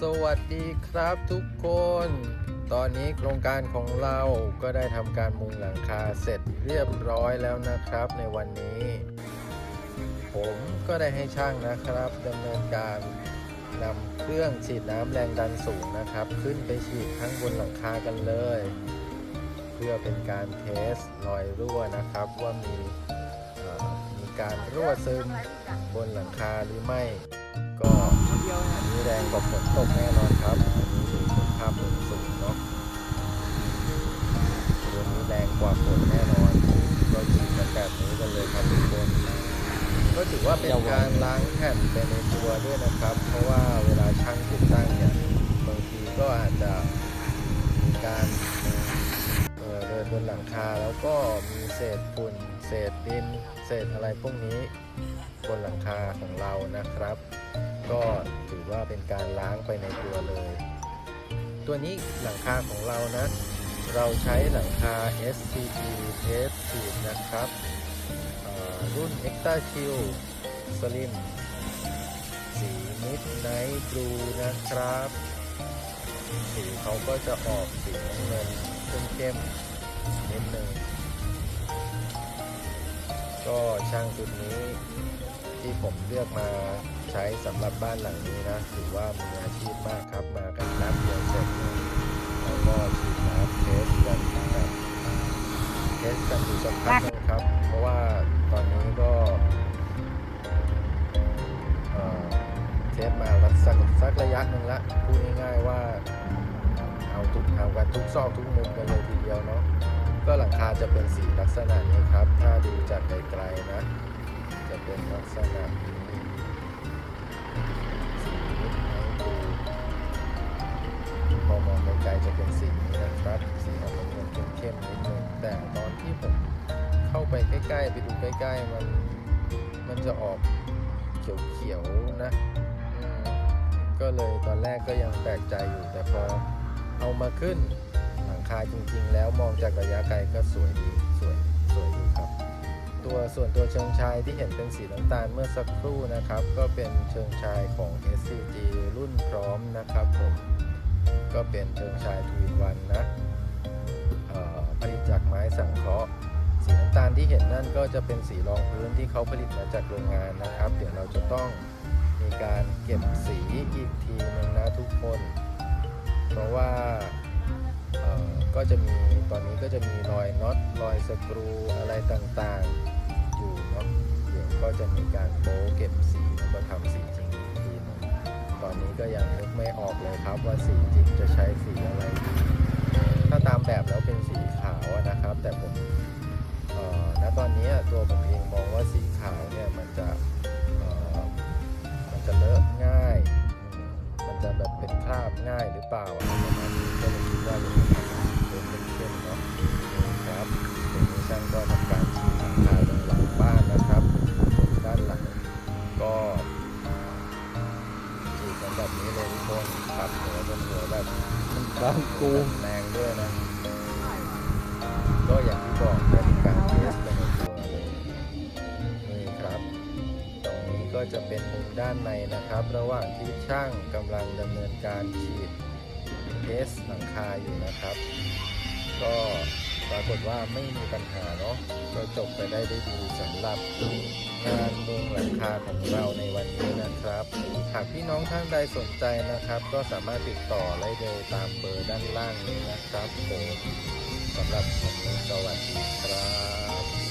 สวัสดีครับทุกคน ตอนนี้โครงการของเราก็ได้ทำการมุงหลังคาเสร็จเรียบร้อยแล้วนะครับในวันนี้ ผมก็ได้ให้ช่างนะครับดำเนินการนำเครื่องฉีดน้ำแรงดันสูงนะครับ ขึ้นไปฉีดข้างบนหลังคากันเลย เพื่อเป็นการเทสรอยรั่วนะครับ ว่ามีมีการรั่วซึมบนหลังคาหรือไม่ ก็อันนี้แรงกว่าฝนตกแน่นอนครับอันนี้ดูเป็นภาพมุมสูงเนาะตัวนี้แรงกว่าฝนแน่นอน ก็ฉีดกันแบบนี้กันเลยครับทุกคน ก็ถือว่าเป็นการล้างแผ่นไปในตัวด้วยนะครับ เพราะว่าเวลาช่างติดตั้งเนี่ยบางทีก็อาจจะมีการเออเดินบนหลังคาแล้วก็มีเศษฝุ่นเศษดิน เศษอะไรพวกนี้บนหลังคาของเรานะครับ ก็ถือว่าเป็นการล้างไปในตัวเลย ตัวนี้หลังคาของเรานะ เราใช้หลังคา SCP Test Sheet นะครับ รุ่น Extra Chill Slim สี Midnight Blue นะครับ สีเขาก็จะออกสีน้ำเงินเข้มๆนิดนึง ก็ช่างจุดนี้ที่ผมเลือกมาใช้สำหรับบ้านหลังนี้นะถือว่ามืออาชีพมากครับมากันแป๊บเดียวเสร็จแล้วก็ฉีดน้ำเทสกันแบบเทสกันอยู่สักพักหนึงครับ เพราะว่าตอนนี้ก็เอ่อเทสมาสักสักระยะหนึ่งละพูดง่ายๆว่าเอาทุกเอากันทุกซอกทุกมุมกันเลยทีเดียวเนาะ ก็หลังคาจะเป็นสีลักษณะนี้ครับ ถ้าดูจากไกลๆนะ จะเป็นลักษณะนี้สีนี้ดูพอมองไกลๆจะเป็นสีนี้นะครับ สีออกน้ำเงินเข้มนิดนึงแต่ตอนที่ผมเข้าไปใกล้ๆ ไปดูใกล้ๆ มันมันจะออกเขียวๆนะก็เลยตอนแรกก็ยังแปลกใจอยู่แต่พอเอามาขึ้น งคาจริงๆ แล้วมองจากระยะไกลก็สวยดีสวยสวยดีครับ ตัวส่วนตัวเชิงชายที่เห็นเป็นสีน้ำตาลเมื่อสักครู่นะครับ ก็เป็นเชิงชายของ SCG รุ่นพร้อมนะครับผมก็เป็นเชิงชายทวินวันนะผลิตจากไม้สังเคราะห์สีน้ำตาลที่เห็นนั่นก็จะเป็นสีรองพื้นที่เขาผลิตมาจากโรงงานนะครับ เดี๋ยวเราจะต้องมีการเก็บสีอีกทีหนึงนะทุกคน เพราะว่า ก็จะมีตอนนี้ก็จะมีรอยน็อตรอยสกรูอะไรต่างๆ อยู่เนาะเดี๋ยวก็จะมีการโป๊เก็บสีแล้วก็ทำสีจริงอีกทีนึงตอนนี้ก็ยังนึกไม่ออกเลยครับว่าสีจริงจะใช้สีอะไรถ้าตามแบบแล้วเป็นสีขาวนะครับ แต่ผมณตอนนี้ตัวผมเองมองว่าสีขาวเนี่ยมันจะมันจะเลอะง่าย มันจะแบบเป็นคราบง่ายหรือเปล่า ช่างก็ทำการฉีดหลังคางหลังบ้านนะครับด้านหลังก็ฉีดกันแบบนี้เลยทุกคนปัดหัวจนหัวแบบบ้านกูแรงด้วยนะ ก็อย่างที่บอกเป็นการเทสไปในตัวเลยนี่ครับ ตรงนี้ก็จะเป็นมุมด้านในนะครับ ระหว่างที่ช่างกำลังดำเนินการฉีดเทสหลังคาอยู่นะครับ ก็ ปรากฏว่าไม่มีปัญหาเนาะก็จบไปได้ด้วยดีสำหรับงานมุงหลังคาของเราในวันนี้นะครับ หากพี่น้องท่านใดสนใจนะครับ ก็สามารถติดต่อได้เลยตามเบอร์ด้านล่างนี้นะครับผมสำหรับวันนี้สวัสดีครับ